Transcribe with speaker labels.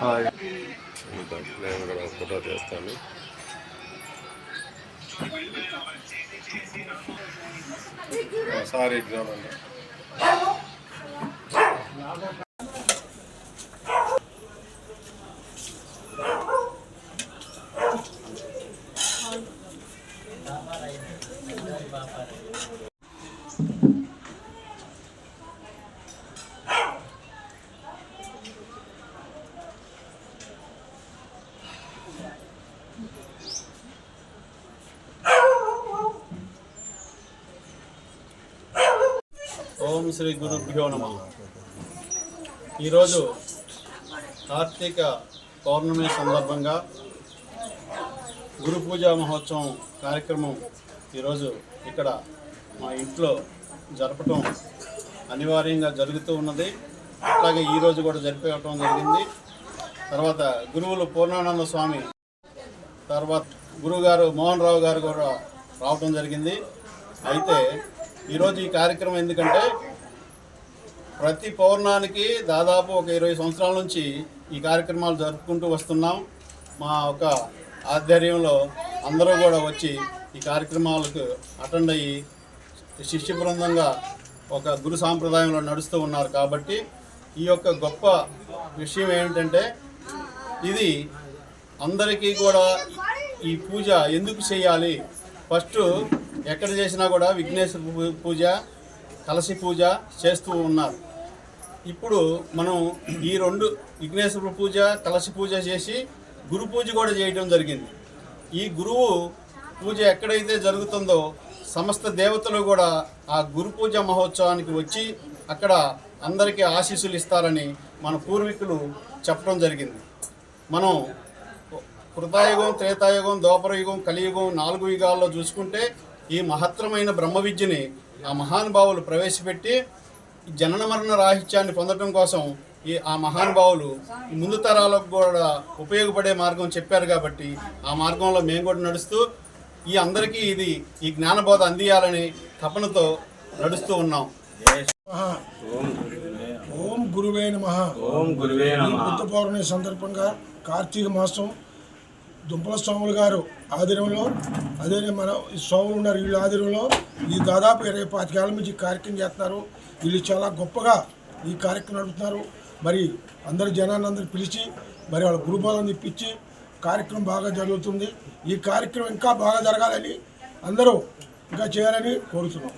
Speaker 1: Hi. నేను కూడా photo చేస్తాను. సారీ ఎగ్జామ్ అండి.
Speaker 2: ఓం శ్రీ గురుభ్యో నమ. ఈరోజు కార్తీక పౌర్ణమి సందర్భంగా గురు పూజా మహోత్సవం కార్యక్రమం ఈరోజు ఇక్కడ మా ఇంట్లో జరపటం అనివార్యంగా జరుగుతూ ఉన్నది. అట్లాగే ఈరోజు కూడా జరిపేయటం జరిగింది. తర్వాత గురువులు పూర్ణానంద స్వామి తర్వాత గురువుగారు మోహన్ రావు గారు కూడా రావటం జరిగింది. అయితే ఈరోజు ఈ కార్యక్రమం ఎందుకంటే ప్రతి పౌర్ణానికి దాదాపు ఒక ఇరవై సంవత్సరాల నుంచి ఈ కార్యక్రమాలు జరుపుకుంటూ వస్తున్నాం. మా ఒక ఆధ్వర్యంలో అందరూ కూడా వచ్చి ఈ కార్యక్రమాలకు అటెండ్ అయ్యి శిష్య బృందంగా ఒక గురు సాంప్రదాయంలో నడుస్తూ ఉన్నారు కాబట్టి ఈ యొక్క గొప్ప విషయం ఏమిటంటే ఇది అందరికీ కూడా ఈ పూజ ఎందుకు చేయాలి? ఫస్ట్ ఎక్కడ చేసినా కూడా విఘ్నేశ్వర పూజ కలసి పూజ చేస్తూ ఉన్నారు. ఇప్పుడు మనం ఈ రెండు విఘ్నేశ్వర పూజ కలసి పూజ చేసి గురు పూజ కూడా చేయడం జరిగింది. ఈ గురువు పూజ ఎక్కడైతే జరుగుతుందో సమస్త దేవతలు కూడా ఆ గురు పూజ మహోత్సవానికి వచ్చి అక్కడ అందరికీ ఆశీస్సులు ఇస్తారని మన పూర్వీకులు చెప్పడం జరిగింది. మనం కృతాయుగం త్రేతాయుగం దోపరయుగం కలియుగం నాలుగు యుగాల్లో చూసుకుంటే ఈ మహత్తరమైన బ్రహ్మ విద్యని ఆ మహానుభావులు ప్రవేశపెట్టి జనన మరణ రాహిత్యాన్ని పొందడం కోసం ఈ ఆ మహానుభావులు ఈ ముందు తరాలకు కూడా ఉపయోగపడే మార్గం చెప్పారు కాబట్టి ఆ మార్గంలో మేము కూడా నడుస్తూ ఈ అందరికీ ఇది ఈ జ్ఞానబోధ అందియాలని తపనతో నడుస్తూ ఉన్నాం.
Speaker 3: ఓం గురువే నమ.
Speaker 4: ఓం గురువే నమ.
Speaker 3: బుద్ధ పౌర్ణమి సందర్భంగా కార్తీక మాసం దుంపల స్వాములు గారు ఆధ్వర్యంలో అదే మన స్వాములు ఉన్నారు వీళ్ళ ఆధ్వర్యంలో ఈ దాదాపు ఇరవై పాతికేళ్ళ నుంచి కార్యక్రమం చేస్తున్నారు. వీళ్ళు చాలా గొప్పగా ఈ కార్యక్రమం నడుపుతున్నారు. మరి అందరు జనాన్ని అందరు పిలిచి మరి వాళ్ళ గురుబోధం ఇప్పించి కార్యక్రమం బాగా జరుగుతుంది. ఈ కార్యక్రమం ఇంకా బాగా జరగాలని అందరూ ఇంకా చేయాలని కోరుతున్నాం.